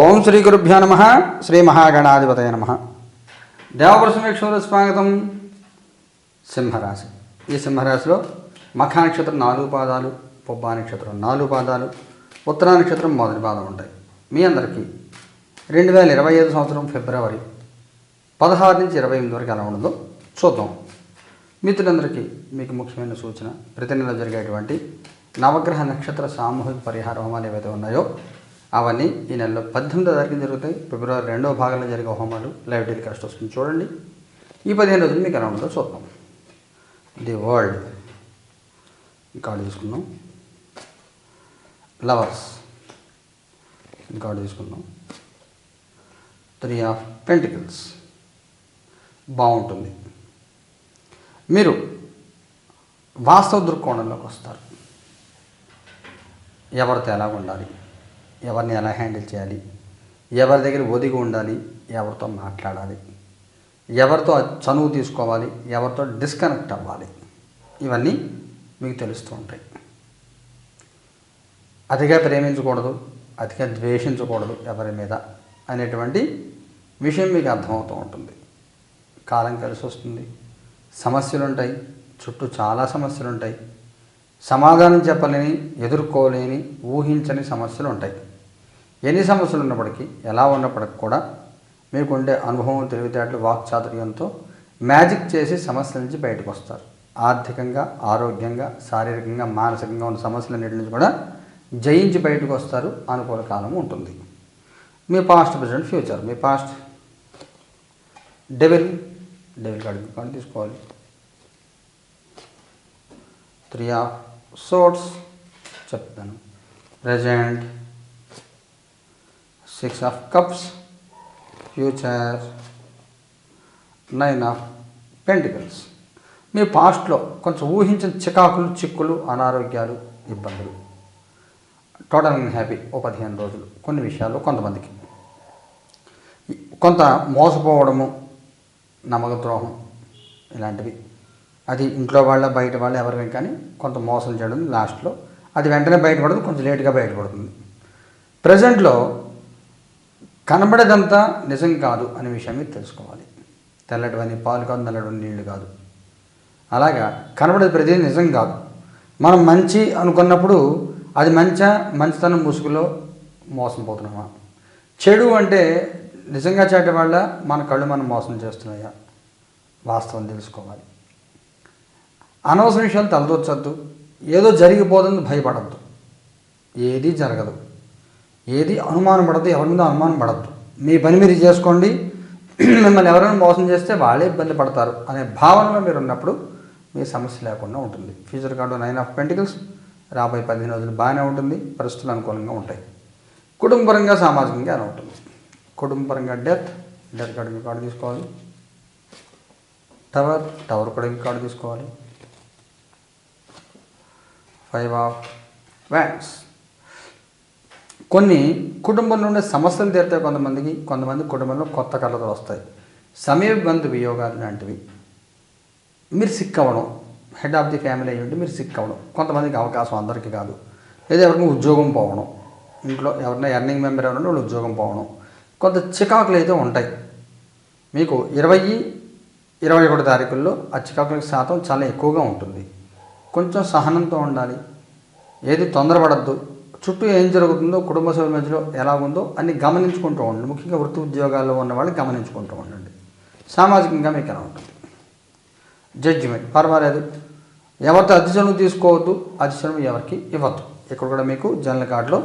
ఓం శ్రీ గురుభ్యో నమ శ్రీ మహాగణాధిపతయ నమ. దేవపురుషమేక్షలో స్వాగతం సింహరాశి. ఈ సింహరాశిలో మఖ నక్షత్రం నాలుగు పాదాలు పొబ్బా నక్షత్రం నాలుగు పాదాలు ఉత్తరా నక్షత్రం మొదటి పాదం ఉంటాయి. మీ అందరికీ రెండు వేల ఇరవై ఐదు సంవత్సరం ఫిబ్రవరి పదహారు నుంచి ఇరవై ఎనిమిది వరకు ఎలా ఉండదో చూద్దాం. మిత్రులందరికీ మీకు ముఖ్యమైన సూచన ప్రతి నెల జరిగేటువంటి నవగ్రహ నక్షత్ర సామూహిక పరిహార హోమాలు ఏవైతే ఉన్నాయో అవన్నీ ఈ నెలలో పద్దెనిమిదో తారీఖు జరుగుతాయి. ఫిబ్రవరి రెండవ భాగంలో జరిగే హోమాలు లైవ్ టెలికాస్ట్ వస్తుంది చూడండి. ఈ పదిహేను రోజులు మీకు ఎలా చూద్దాం. The world. కార్డు తీసుకుందాం. లవర్స్. కార్డు తీసుకుందాం. Three of pentacles. బాగుంటుంది. మీరు వాస్తవ దృక్కోణంలోకి వస్తారు. ఎవరితో ఎలా ఉండాలి ఎవరిని ఎలా హ్యాండిల్ చేయాలి? ఎవరి దగ్గర ఒదిగి ఉండాలి? ఎవరితో మాట్లాడాలి? ఎవరితో చనువు తీసుకోవాలి? ఎవరితో డిస్కనెక్ట్ అవ్వాలి? ఇవన్నీ మీకు తెలుస్తూ ఉంటాయి. అతిగా ప్రేమించకూడదు అతిగా ద్వేషించకూడదు ఎవరి మీద అనేటువంటి విషయం మీకు అర్థమవుతూ ఉంటుంది. కాలం కలిసి వస్తుంది. సమస్యలు ఉంటాయి. చుట్టూ చాలా సమస్యలు ఉంటాయి. సమాధానం చెప్పలేని ఎదుర్కోలేని ఊహించని సమస్యలు ఉంటాయి. ఎన్ని సమస్యలు ఉన్నప్పటికీ ఎలా ఉన్నప్పటికీ కూడా మీకు ఉండే అనుభవం తెలివితేటలు వాక్చాతుర్యంతో మ్యాజిక్ చేసి సమస్యల నుంచి బయటకు వస్తారు. ఆర్థికంగా ఆరోగ్యంగా శారీరకంగా మానసికంగా ఉన్న సమస్యలన్నిటి నుంచి కూడా జయించి బయటకు వస్తారు. అనుకూల కాలం ఉంటుంది. మీ పాస్ట్ ప్రజెంట్ ఫ్యూచర్. మీ past. Devil. Devil card card తీసుకోవాలి. త్రీ ఆఫ్ సోర్ట్స్ చెప్తాను. Present six of cups future nine of pentacles మీ పాస్ట్లో కొంచెం ఊహించిన చికాకులు చిక్కులు అనారోగ్యాలు ఇబ్బందులు. టోటల్ హ్యాపీ ఓ పదిహేను రోజులు. కొన్ని విషయాలు కొంతమందికి. కొంత మోసపోవడము నమ్మకద్రోహం ఇలాంటివి. అది ఇంట్లో వాళ్ళ బయట వాళ్ళ ఎవరి కానీ కొంత మోసం చేయడం లాస్ట్లో అది వెంటనే బయటపడదు కొంచెం లేట్గా బయటపడుతుంది. ప్రజెంట్లో కనబడేదంతా నిజం కాదు అనే విషయం మీరు తెలుసుకోవాలి. తెల్లటివన్నీ పాలు కాదు నల్లటివన్నీ నీళ్ళు కాదు. అలాగా కనబడేది ప్రతిదీ నిజం కాదు. మనం మంచి అనుకున్నప్పుడు అది మంచా మంచితనం ముసుగులో మోసం పోతున్నామా చెడు అంటే నిజంగా చేట వల్ల మన కళ్ళు మనం మోసం చేస్తున్నాయా? వాస్తవం తెలుసుకోవాలి. అనవసర విషయాలు తలదొచ్చద్దు ఏదో జరిగిపోతుంది భయపడద్దు. ఏది జరగదు. ఏది అనుమానం పడద్దు ఎవరి మీద అనుమానం పడద్దు. మీ పని మీరు చేసుకోండి. మిమ్మల్ని ఎవరైనా మోసం చేస్తే వాళ్ళే ఇబ్బంది పడతారు అనే భావనలో మీరు ఉన్నప్పుడు మీ సమస్య లేకుండా ఉంటుంది. Future card nine of pentacles రాబోయే పదిహేను రోజులు బాగానే ఉంటుంది. పరిస్థితులు అనుకూలంగా ఉంటాయి. కుటుంబపరంగా సామాజికంగా అని ఉంటుంది. కుటుంబపరంగా డెత్ డెత్ కార్డు కార్డు తీసుకోవాలి. టవర్ టవర్ కూడా కార్డు తీసుకోవాలి. ఫైవ్ ఆఫ్ వ్యాన్స్ కొన్ని కుటుంబంలో ఉండే సమస్యలు తీరుతాయి కొంతమందికి కొంతమంది కుటుంబంలో కొత్త కళలు వస్తాయి. సమీప బంధు వియోగాలు లాంటివి. మీరు సిక్ అవ్వడం హెడ్ ఆఫ్ ది ఫ్యామిలీ అయ్యి ఉంటే మీరు సిక్ అవ్వడం. కొంతమందికి అవకాశం అందరికీ కాదు. లేదా ఎవరికి ఉద్యోగం పోవడం. ఇంట్లో ఎవరైనా ఎర్నింగ్ మెంబర్ ఎవరైనా వాళ్ళు ఉద్యోగం పోవడం. కొంత చికాకులు అయితే ఉంటాయి. మీకు ఇరవై ఇరవై ఒకటి తారీఖుల్లో ఆ చికాకుల శాతం చాలా ఎక్కువగా ఉంటుంది. కొంచెం సహనంతో ఉండాలి. ఏది తొందరపడద్దు. చుట్టూ ఏం జరుగుతుందో కుటుంబ సభ్యుల మధ్యలో ఎలా ఉందో అన్ని గమనించుకుంటూ ఉండండి. ముఖ్యంగా వృత్తి ఉద్యోగాల్లో ఉన్న వాళ్ళు గమనించుకుంటూ ఉండండి. సామాజికంగా మీకు ఎలా ఉంటుంది? జడ్జిమెంట్ పర్వాలేదు. ఎవరితో అధిశనం తీసుకోవద్దు. అతిశయం ఎవరికి ఇవ్వద్దు. ఇక్కడ కూడా మీకు జనరల్ కార్డులో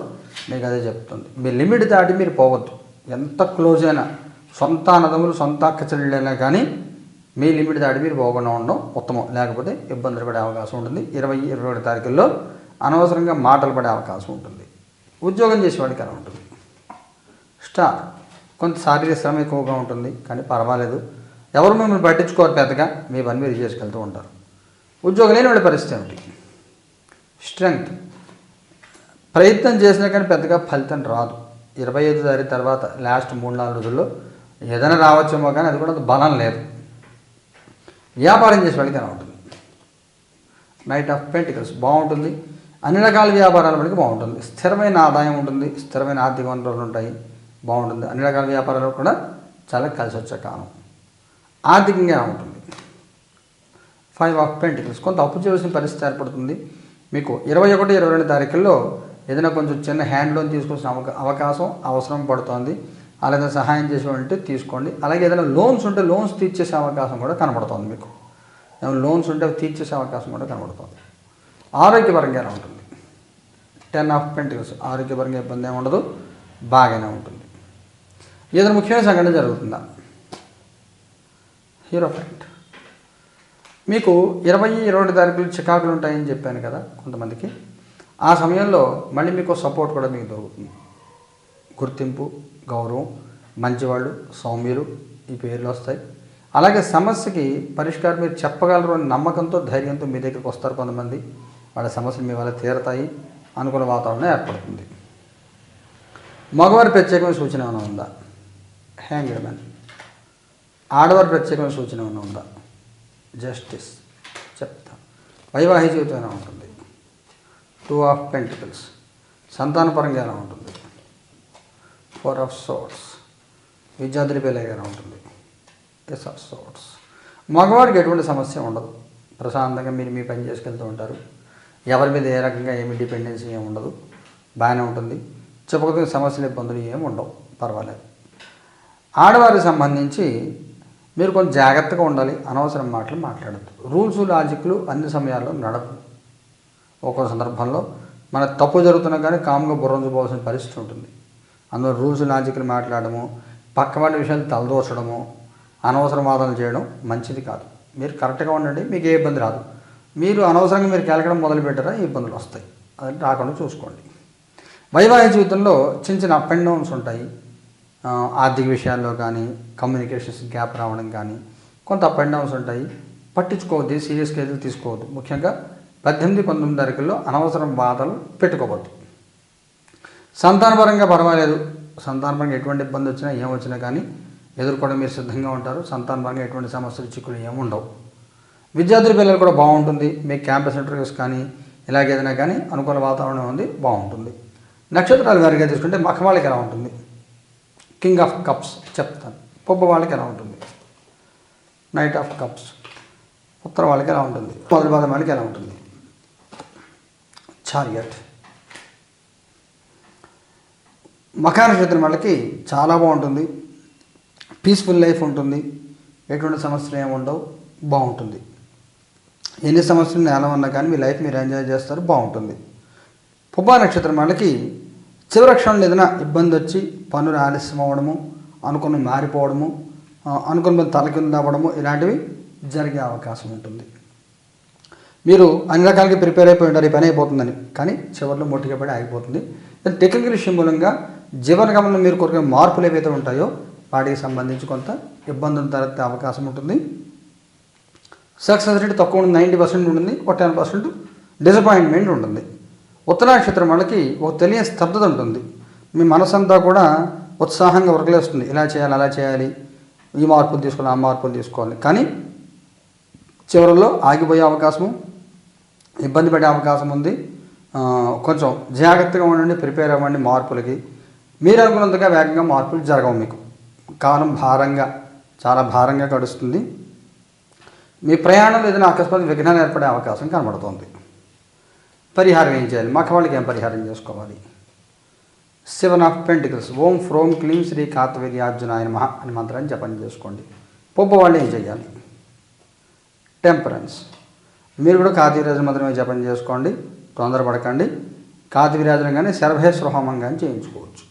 మీకు అదే చెప్తుంది. మీ లిమిట్ దాటి మీరు పోవద్దు. ఎంత క్లోజ్ అయినా సొంత అన్నదమ్ములు సొంత అక్క చెల్లెలైనా కానీ మీ లిమిట్ దాటి మీరు పోకుండా ఉండడం ఉత్తమం. లేకపోతే ఇబ్బందులు పడే అవకాశం ఉంటుంది. ఇరవై ఇరవై ఒకటి తారీఖుల్లో అనవసరంగా మాటలు పడే అవకాశం ఉంటుంది. ఉద్యోగం చేసేవాడికి అలా ఉంటుంది. స్టార్. కొంత శారీరక శ్రమ ఎక్కువగా ఉంటుంది కానీ పర్వాలేదు. ఎవరు మిమ్మల్ని పట్టించుకోరు పెద్దగా మీ పని మీరు చేసుకెళ్తూ ఉంటారు. ఉద్యోగం లేని వాళ్ళ పరిస్థితి ఏమిటి? స్ట్రెంగ్త్. ప్రయత్నం చేసినా కానీ పెద్దగా ఫలితం రాదు. ఇరవై ఐదు తారీఖు తర్వాత లాస్ట్ మూడు నాలుగు రోజుల్లో ఏదైనా రావచ్చేమో కానీ అది కూడా బలం లేదు. వ్యాపారం చేసే వాళ్ళకి ఎలా ఉంటుంది. Knight of pentacles. బాగుంటుంది. అన్ని రకాల వ్యాపారాల మనకి బాగుంటుంది. స్థిరమైన ఆదాయం ఉంటుంది స్థిరమైన ఆర్థిక వనరులు ఉంటాయి బాగుంటుంది. అన్ని రకాల వ్యాపారాలు కూడా చాలా కలిసి వచ్చే కాలం. ఆర్థికంగా ఉంటుంది. ఫైవ్ ఆఫ్ పెంటికల్స్ కొంత అప్పు చేయవలసిన పరిస్థితి ఏర్పడుతుంది. మీకు ఇరవై ఒకటి ఇరవై రెండు తారీఖుల్లో ఏదైనా కొంచెం చిన్న హ్యాండ్ లోన్ తీసుకోవాల్సిన అవకా అవకాశం అవసరం పడుతుంది. అలాగే సహాయం చేసే ఉంటే తీసుకోండి. అలాగే ఏదైనా లోన్స్ ఉంటే లోన్స్ తీర్చేసే అవకాశం కూడా కనబడుతుంది మీకు. లోన్స్ ఉంటే తీర్చేసే అవకాశం కూడా కనబడుతుంది. ఆరోగ్యపరంగా ఎలా ఉంటుంది? టెన్ ఆఫ్ పెంటికల్స్ ఆరోగ్యపరంగా ఇబ్బంది ఏమి ఉండదు. బాగానే ఉంటుంది. ఏదైనా ముఖ్యమైన సంఘటన జరుగుతుందా? హీరో ఫ్రెండ్ మీకు ఇరవై ఇరవై రెండు తారీఖులు చికాకులు ఉంటాయని చెప్పాను కదా కొంతమందికి. ఆ సమయంలో మళ్ళీ మీకు సపోర్ట్ కూడా మీకు దొరుకుతుంది. గుర్తింపు గౌరవం మంచివాళ్ళు సౌమ్యులు ఈ పేర్లు వస్తాయి. అలాగే సమస్యకి పరిష్కారం మీరు చెప్పగలరు అని నమ్మకంతో ధైర్యంతో మీ దగ్గరికి వస్తారు కొంతమంది. వాళ్ళ సమస్యలు మీ వల్ల తీరతాయి అనుకూల వాతావరణం ఏర్పడుతుంది. మగవారి ప్రత్యేకమైన సూచన ఏమైనా ఉందా? హ్యాంగ్డ్ మ్యాన్ ఆడవారి ప్రత్యేకమైన సూచన ఏమైనా ఉందా? జస్టిస్ చెప్తా. వైవాహిక జీవితం ఎలా ఉంటుంది? టూ ఆఫ్ పెంటికల్స్ సంతానపరంగా ఎలా ఉంటుంది? ఫోర్ ఆఫ్ సోర్ట్స్ విద్యార్థుల పిల్ల ఎలా ఉంటుంది? ఎస్ ఆఫ్ సోర్ట్స్ మగవాడికి ఎటువంటి సమస్య ఉండదు. ప్రశాంతంగా మీరు మీ పని చేసుకెళ్తూ ఉంటారు. ఎవరి మీద ఏ రకంగా ఏమి డిపెండెన్సీ ఏమి ఉండదు. బాగానే ఉంటుంది. చెప్పకపోతే సమస్యలు ఇబ్బందులు ఏమి ఉండవు. పర్వాలేదు. ఆడవారికి సంబంధించి మీరు కొంచెం జాగ్రత్తగా ఉండాలి. అనవసరం మాటలు మాట్లాడద్దు. రూల్స్ లాజిక్లు అన్ని సమయాల్లో నడవు ఒక్కో సందర్భంలో మన తప్పు జరుగుతున్నా కానీ కామ్గా బుర్రంజుకోవాల్సిన పరిస్థితి ఉంటుంది. అందులో రూల్స్ లాజిక్లు మాట్లాడము పక్కవాడి విషయాలు తలదోచడము అనవసర వాదనలు చేయడం మంచిది కాదు. మీరు కరెక్ట్గా ఉండండి. మీకు ఏ ఇబ్బంది రాదు. మీరు అనవసరంగా మీరు కేలకడం మొదలుపెట్టారా ఇబ్బందులు వస్తాయి. అది రాకుండా చూసుకోండి. వైవాహిక జీవితంలో చిన్న చిన్న అప్ అండ్ డౌన్స్ ఉంటాయి. ఆర్థిక విషయాల్లో కానీ కమ్యూనికేషన్స్ గ్యాప్ రావడం కానీ కొంత అప్ అండ్ డౌన్స్ ఉంటాయి. పట్టించుకోవద్దు సీరియస్గా ఎదురు తీసుకోవద్దు. ముఖ్యంగా పద్దెనిమిది పంతొమ్మిది తారీఖుల్లో అనవసరం బాధలు పెట్టుకోవద్దు. సంతానపరంగా పర్వాలేదు. సంతానపరంగా ఎటువంటి ఇబ్బంది వచ్చినా ఏం వచ్చినా కానీ ఎదుర్కోవడం మీరు సిద్ధంగా ఉంటారు. సంతానపరంగా ఎటువంటి సమస్యలు చిక్కులు ఏముండవు ఉండవు. విద్యార్థుల పిల్లలు కూడా బాగుంటుంది. మీకు క్యాంపస్ ఇంటర్వ్యూస్ కానీ ఇలాగేదైనా కానీ అనుకూల వాతావరణం ఉంది బాగుంటుంది. నక్షత్రాలు వారిగా తీసుకుంటే మఖ వాళ్ళకి ఎలా ఉంటుంది? కింగ్ ఆఫ్ కప్స్ చెప్తాను. పొబ్బ వాళ్ళకి ఎలా ఉంటుంది? నైట్ ఆఫ్ కప్స్ ఉత్తర వాళ్ళకి ఎలా ఉంటుంది? మొదటి భాగం వాళ్ళకి ఎలా ఉంటుంది? చారియట్ మఖా నక్షత్రం వాళ్ళకి చాలా బాగుంటుంది. పీస్ఫుల్ లైఫ్ ఉంటుంది. ఎటువంటి సమస్యలు ఏమి ఉండవు. బాగుంటుంది. ఎన్ని సమస్యలు నేల ఉన్నా కానీ మీ లైఫ్ మీరు ఎంజాయ్ చేస్తారు బాగుంటుంది. పుబ్బా నక్షత్రం వాళ్ళకి చివరి క్షణంలో ఏదైనా ఇబ్బంది వచ్చి పనులు ఆలస్యం అవ్వడము అనుకుని మారిపోవడము అనుకున్న తల కింద అవ్వడము ఇలాంటివి జరిగే అవకాశం ఉంటుంది. మీరు అన్ని రకాలకి ప్రిపేర్ అయిపోయి ఉంటారు ఈ పని అయిపోతుందని. కానీ చివరిలో మొట్టిగా పడి ఆగిపోతుంది టెక్నికల్ విషయం మూలంగా జీవన గమనంలో మీరు కోరుకునే మార్పులు ఏవైతే ఉంటాయో వాటికి సంబంధించి కొంత ఇబ్బందులు తలెత్తే అవకాశం ఉంటుంది. సక్సెస్ రేట్ తక్కువ ఉంటుంది నైంటీ పర్సెంట్ ఉంటుంది ఒక టెన్ పర్సెంట్ డిసప్పాయింట్మెంట్ ఉంటుంది. ఉత్తర నక్షత్రం వాళ్ళకి ఒక తెలియని స్తబ్దత ఉంటుంది. మీ మనసంతా కూడా ఉత్సాహంగా ఉరకలేస్తుంది. ఇలా చేయాలి అలా చేయాలి. ఈ మార్పులు తీసుకోవాలి ఆ మార్పులు తీసుకోవాలి. కానీ చివరిలో ఆగిపోయే అవకాశము ఇబ్బంది పడే అవకాశం ఉంది. కొంచెం జాగ్రత్తగా ఉండండి ప్రిపేర్ అవ్వండి మార్పులకి. మీరు అనుకున్నంతగా వేగంగా మార్పులు జరగవు మీకు. కాలం భారంగా చాలా భారంగా గడుస్తుంది. మీ ప్రయాణంలో ఏదైనా అకస్మాత్ విఘ్నాలు ఏర్పడే అవకాశం కనబడుతోంది. పరిహారం ఏం చేయాలి? మగవాళ్ళకి ఏం పరిహారం చేసుకోవాలి? సెవెన్ ఆఫ్ పెంటికల్స్ ఓం ఫ్రోం క్లీం శ్రీ కాతవీర్యార్జున ఆయన మహా అని మంత్రాన్ని జపం చేసుకోండి. పొప్ప వాళ్ళు ఏం చేయాలి? టెంపరెన్స్ మీరు కూడా కాతివిరాజన మంత్రమే జపం చేసుకోండి. తొందరపడకండి. కాతివిరాజనం కానీ శర్భేశ్వర హోమం కానీ చేయించుకోవచ్చు.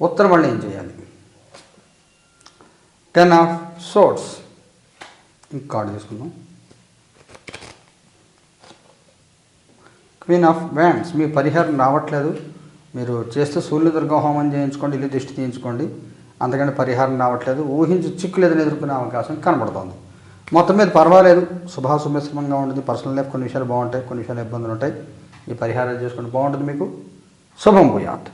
ఉత్తరం వాళ్ళు ఏం చేయాలి? టెన్ ఆఫ్ సోట్స్ కార్డు తీసుకుందాం. క్వీన్ ఆఫ్ వ్యాండ్స్ మీ పరిహారం రావట్లేదు. మీరు చేస్తే సూర్యదుర్గ హోమం చేయించుకోండి ఇల్లు దిష్టి తీయించుకోండి. అందుకని పరిహారం రావట్లేదు. ఊహించి చిక్కు లేదని ఎదుర్కొనే అవకాశం కనబడుతోంది. మొత్తం మీద పర్వాలేదు. శుభాశుభశ్రమంగా ఉంటుంది. పర్సనల్ లైఫ్ కొన్ని విషయాలు బాగుంటాయి కొన్ని విషయాలు ఇబ్బందులు ఉంటాయి. ఈ పరిహారాలు చేసుకుంటే బాగుంటుంది మీకు. శుభం పోయాట్